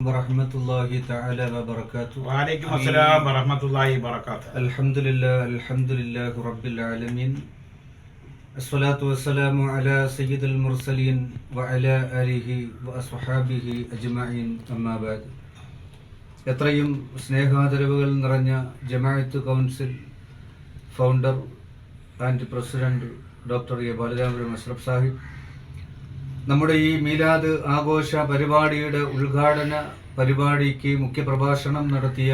ورحمة الله تعالى وبركاته وعليكم السلام ورحمة الله وبركاته الحمد لله الحمد لله رب العالمين الصلاة والسلام على سيد المرسلين وعلى آله وأصحابه أجمعين أما بعد എത്രയും സ്നേഹാദരവുകൾ നിറഞ്ഞ Jamaat council founder and president doctor A Balaramapuram Ashraf Sahib നമ്മുടെ ഈ മീലാദ് ആഘോഷ പരിപാടിയുടെ ഉദ്ഘാടന പരിപാടിക്ക് മുഖ്യപ്രഭാഷണം നടത്തിയ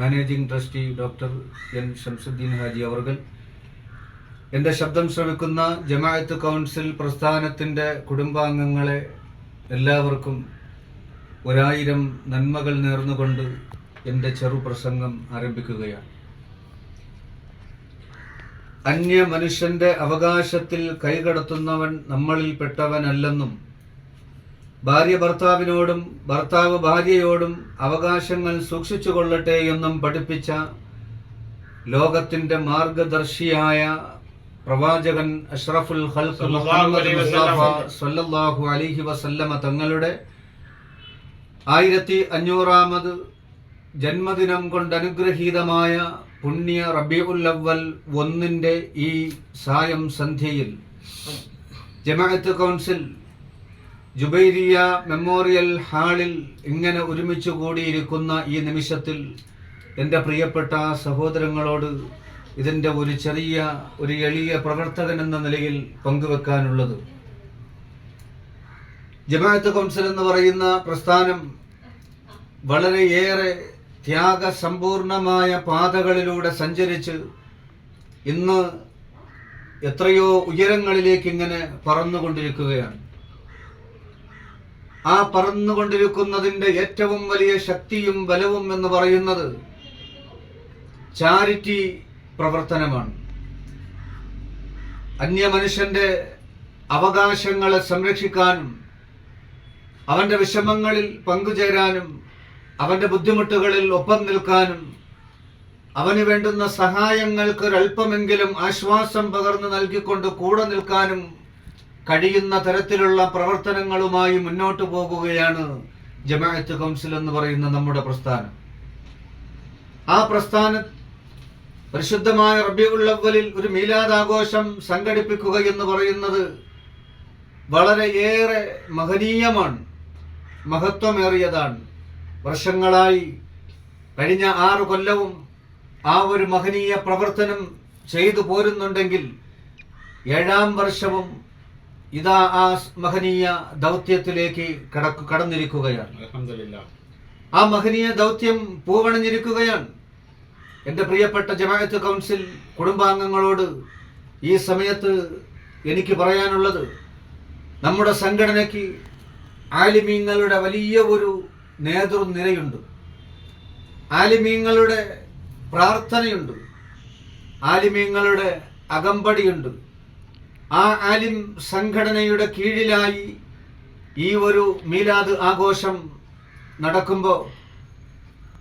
managing trustee doctor N Shamsuddin Haji അവർ എന്റെ ശബ്ദം ശ്രവിക്കുന്ന ജമാഅത്ത് കൗൺസിൽ പ്രസ്ഥാനത്തിന്റെ കുടുംബാംഗങ്ങളെ എല്ലാവർക്കും ഒരായിരം നന്മകൾ നേർന്നുകൊണ്ട് എന്റെ ചെറുപ്രസംഗം ആരംഭിക്കുകയാണ്. അന്യ മനുഷ്യന്റെ അവകാശത്തിൽ കൈകടത്തുന്നവൻ നമ്മളിൽ പെട്ടവനല്ലെന്നും ഭാര്യ ഭർത്താവിനോടും ഭർത്താവ് ഭാര്യയോടും അവകാശങ്ങൾ സൂക്ഷിച്ചു കൊള്ളട്ടെ എന്നും പഠിപ്പിച്ച ലോകത്തിന്റെ മാർഗദർശിയായ പ്രവാചകൻ അഷ്റഫുൽ മുഹമ്മദ് മുസ്തഫ സല്ലല്ലാഹു അലൈഹി വസല്ലമ തങ്ങളുടെ ആയിരത്തി അഞ്ഞൂറാമത് ജന്മദിനം കൊണ്ട് അനുഗ്രഹീതമായ പുണ്യ റബിയുൽ അവൽ ഒന്നിന്റെ ഈ സായം സന്ധ്യയിൽ ജമാഅത്ത് കൗൺസിൽ ജുബൈരിയ മെമ്മോറിയൽ ഹാളിൽ ഇങ്ങനെ ഒരുമിച്ച് കൂടിയിരിക്കുന്ന ഈ നിമിഷത്തിൽ എന്റെ പ്രിയപ്പെട്ട സഹോദരങ്ങളോട് ഇതിന്റെ ഒരു ചെറിയ ഒരു എളിയ പ്രവർത്തകൻ എന്ന നിലയിൽ പങ്കുവെക്കാനുള്ളത്. ജമാഅത്ത് കൗൺസിൽ എന്ന് പറയുന്ന പ്രസ്ഥാനം വളരെയേറെ ത്യാഗസമ്പൂർണമായ പാതകളിലൂടെ സഞ്ചരിച്ച് ഇന്ന് എത്രയോ ഉയരങ്ങളിലേക്ക് ഇങ്ങനെ പറന്നുകൊണ്ടിരിക്കുകയാണ്. ആ പറന്നുകൊണ്ടിരിക്കുന്നതിന്റെ ഏറ്റവും വലിയ ശക്തിയും ബലവും എന്ന് പറയുന്നത് ചാരിറ്റി പ്രവർത്തനമാണ്. അന്യമനുഷ്യന്റെ അവകാശങ്ങളെ സംരക്ഷിക്കാനും അവന്റെ വിഷമങ്ങളിൽ പങ്കുചേരാനും അവന്റെ ബുദ്ധിമുട്ടുകളിൽ ഒപ്പം നിൽക്കാനും അവന് വേണ്ടുന്ന സഹായങ്ങൾക്ക് ഒരല്പമെങ്കിലും ആശ്വാസം പകർന്നു നൽകിക്കൊണ്ട് കൂടെ നിൽക്കാനും കഴിയുന്ന തരത്തിലുള്ള പ്രവർത്തനങ്ങളുമായി മുന്നോട്ട് പോകുകയാണ് ജമാഅത്ത് കൗൺസിൽ എന്ന് പറയുന്ന നമ്മുടെ പ്രസ്ഥാനം. ആ പ്രസ്ഥാന പരിശുദ്ധമായ റബിയുള്ളവലിൽ ഒരു മീലാദാഘോഷം സംഘടിപ്പിക്കുക എന്ന് പറയുന്നത് വളരെയേറെ മഹനീയമാണ് മഹത്വമേറിയതാണ്. വർഷങ്ങളായി കഴിഞ്ഞ ആറു കൊല്ലവും ആ ഒരു മഹനീയ പ്രവർത്തനം ചെയ്തു പോരുന്നുണ്ടെങ്കിൽ ഏഴാം വർഷവും ഇതാ ആ മഹനീയ ദൗത്യത്തിലേക്ക് കടക്കു കടന്നിരിക്കുകയാണ്. ആ മഹനീയ ദൗത്യം പൂവണഞ്ഞിരിക്കുകയാണ്. എന്റെ പ്രിയപ്പെട്ട ജമാഅത്ത് കൗൺസിൽ കുടുംബാംഗങ്ങളോട് ഈ സമയത്ത് എനിക്ക് പറയാനുള്ളത് നമ്മുടെ സംഘടനയ്ക്ക് ആലിമീങ്ങളുടെ വലിയ ഒരു നേതൃനിരയുണ്ട് ആലിമീങ്ങളുടെ പ്രാർത്ഥനയുണ്ട്. ആലിമീങ്ങളുടെ അകമ്പടിയുണ്ട്. ആ ആലിം സംഘടനയുടെ കീഴിലായി ഈ ഒരു മീലാദ് ആഘോഷം നടക്കുമ്പോൾ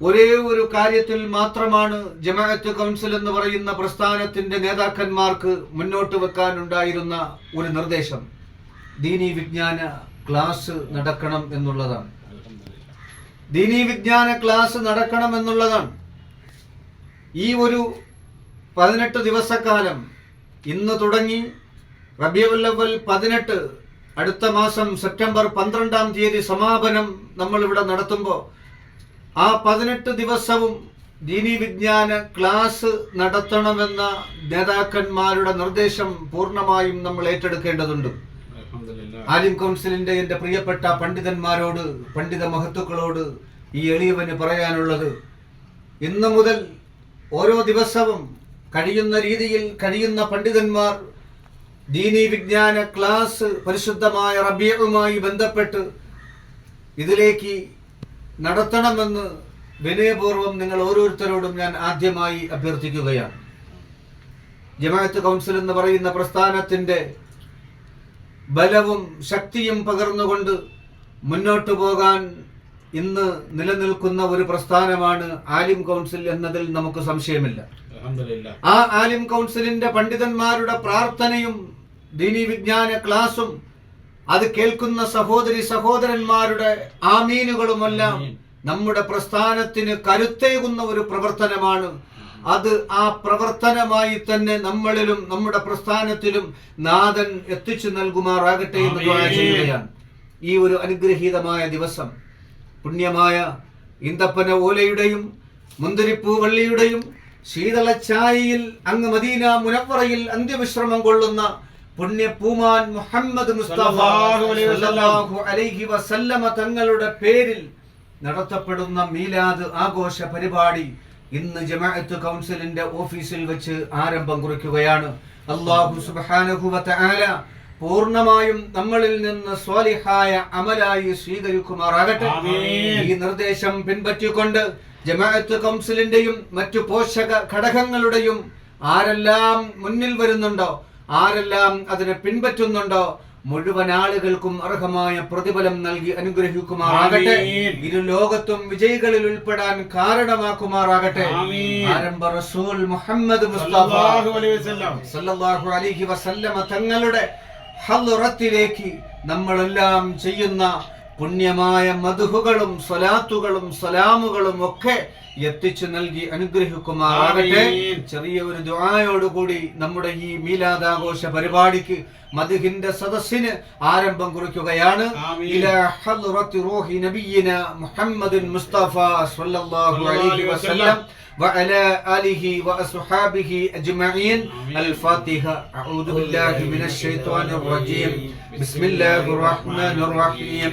ഒരേ ഒരു കാര്യത്തിൽ മാത്രമാണ് ജമാഅത്ത് കൗൺസിൽ എന്ന് പറയുന്ന പ്രസ്ഥാനത്തിന്റെ നേതാക്കന്മാർക്ക് മുന്നോട്ട് വെക്കാനുണ്ടായിരുന്ന ഒരു നിർദ്ദേശം. ദീനി വിജ്ഞാന ക്ലാസ് നടക്കണം എന്നുള്ളതാണ്. ദീനീ വിജ്ഞാന ക്ലാസ് നടക്കണമെന്നുള്ളതാണ്. ഈ ഒരു പതിനെട്ട് ദിവസക്കാലം ഇന്ന് തുടങ്ങി റബിയുല്ലവൽ പതിനെട്ട് അടുത്ത മാസം സെപ്റ്റംബർ പന്ത്രണ്ടാം തീയതി സമാപനം നമ്മളിവിടെ നടത്തുമ്പോൾ ആ പതിനെട്ട് ദിവസവും ദീനി വിജ്ഞാന ക്ലാസ് നടത്തണമെന്ന നേതാക്കന്മാരുടെ നിർദ്ദേശം പൂർണമായും നമ്മൾ ഏറ്റെടുക്കേണ്ടതുണ്ട്. ആലിം കൗൺസിലിന്റെ എന്റെ പ്രിയപ്പെട്ട പണ്ഡിതന്മാരോട് പണ്ഡിത മഹത്തുക്കളോട് ഈ എളിയവന് പറയാനുള്ളത് ഇന്ന് മുതൽ ഓരോ ദിവസവും കഴിയുന്ന രീതിയിൽ കഴിയുന്ന പണ്ഡിതന്മാർ ദീനി വിജ്ഞാന ക്ലാസ് പരിശുദ്ധമായ റബിയവുമായി ബന്ധപ്പെട്ട് ഇതിലേക്ക് നടത്തണമെന്ന് വിനയപൂർവം നിങ്ങൾ ഓരോരുത്തരോടും ഞാൻ ആദ്യമായി അഭ്യർത്ഥിക്കുകയാണ്. ജമാഅത്ത് കൗൺസിൽ എന്ന് പറയുന്ന പ്രസ്ഥാനത്തിന്റെ ബലവും ശക്തിയും പകർന്നുകൊണ്ട് മുന്നോട്ടു പോകാൻ ഇന്ന് നിലനിൽക്കുന്ന ഒരു പ്രസ്ഥാനമാണ് ആലിം കൗൺസിൽ എന്നതിൽ നമുക്ക് സംശയമില്ല. ആ ആലിം കൗൺസിലിന്റെ പണ്ഡിതന്മാരുടെ പ്രാർത്ഥനയും ദീനി വിജ്ഞാന ക്ലാസും അത് കേൾക്കുന്ന സഹോദരി സഹോദരന്മാരുടെ ആമീനുകളുമെല്ലാം നമ്മുടെ പ്രസ്ഥാനത്തിന് കരുത്തേകുന്ന ഒരു പ്രവർത്തനമാണ് അത് ആ പ്രവർത്തനമായി തന്നെ നമ്മളിലും നമ്മുടെ പ്രസ്ഥാനത്തിലും നാഥൻ എത്തിച്ചു നൽകുമാറാകട്ടെ എന്ന് ചെയ്യുകയാണ് ഈ ഒരു അനുഗ്രഹീതമായ ദിവസം പുണ്യമായ ഇന്തപ്പന ഓലയുടെയും മുന്തിരിപ്പൂ വള്ളിയുടെയും ശീതള ചായയിൽ അങ്ങ് മദീന മുനവറയിൽ അന്ത്യവിശ്രമം കൊള്ളുന്ന പുണ്യപൂമാൻ മുഹമ്മദ് മുസ്തഫ. അലൈഹി വസല്ലമ തങ്ങളുടെ പേരിൽ നടത്തപ്പെടുന്ന മീലാദ് ആഘോഷ പരിപാടി ഇന്ന് ജമാഅത്ത് കൗൺസിലിന്റെ ഓഫീസിൽ വെച്ച് ആരംഭം കുറിക്കുകയാണ് അള്ളാഹു സുബ്ഹാനഹു വതആല പൂർണമായും നമ്മളിൽ നിന്ന് സ്വാലിഹായ അമലായി സ്വീകരിക്കുമാറാകട്ടെ. ഈ നിർദ്ദേശം പിൻപറ്റിക്കൊണ്ട് ജമാഅത്ത് കൗൺസിലിന്റെയും മറ്റു പോഷക ഘടകങ്ങളുടെയും ആരെല്ലാം മുന്നിൽ വരുന്നുണ്ടോ ആരെല്ലാം അതിനെ പിൻപറ്റുന്നുണ്ടോ മുഴുവൻ ആളുകൾക്കും അർഹമായ പ്രതിഫലം നൽകി അനുഗ്രഹിക്കുമാറാകട്ടെ. ഇരു ലോകത്തും വിജയികളിൽ ഉൾപ്പെടാൻ കാരണമാക്കുമാറാകട്ടെ. ആരംഭ റസൂൽ മുഹമ്മദ് മുസ്തഫ സല്ലല്ലാഹു അലൈഹി വസല്ലമ തങ്ങളുടെ ഹലുറത്തിലേക്ക് നമ്മളെല്ലാം ചെയ്യുന്ന പുണ്യമായ മധുഹുകളും സ്വലാത്തുകളും സലാമുകളും ഒക്കെ എത്തിച്ചു നൽകി അനുഗ്രഹിക്കുമാറാകട്ടെ ആമീൻ. ചെറിയ ഒരു ദുആയോടുകൂടി നമ്മുടെ ഈ മീലാദാഘോഷ പരിപാടിക്ക് മധുഹിന്റെ സദസ്സിന് ആരംഭം കുറിക്കുകയാണ് ആമീൻ. ഇലാ ഹദ്റത്തി റൂഹി നബിയിന മുഹമ്മദിൻ മുസ്തഫ സല്ലല്ലാഹു അലൈഹി വസല്ലം وعلى آله وأصحابه أجمعين آمين. الفاتحة أعوذ بالله من الشيطان الرجيم بسم الله الرحمن الرحيم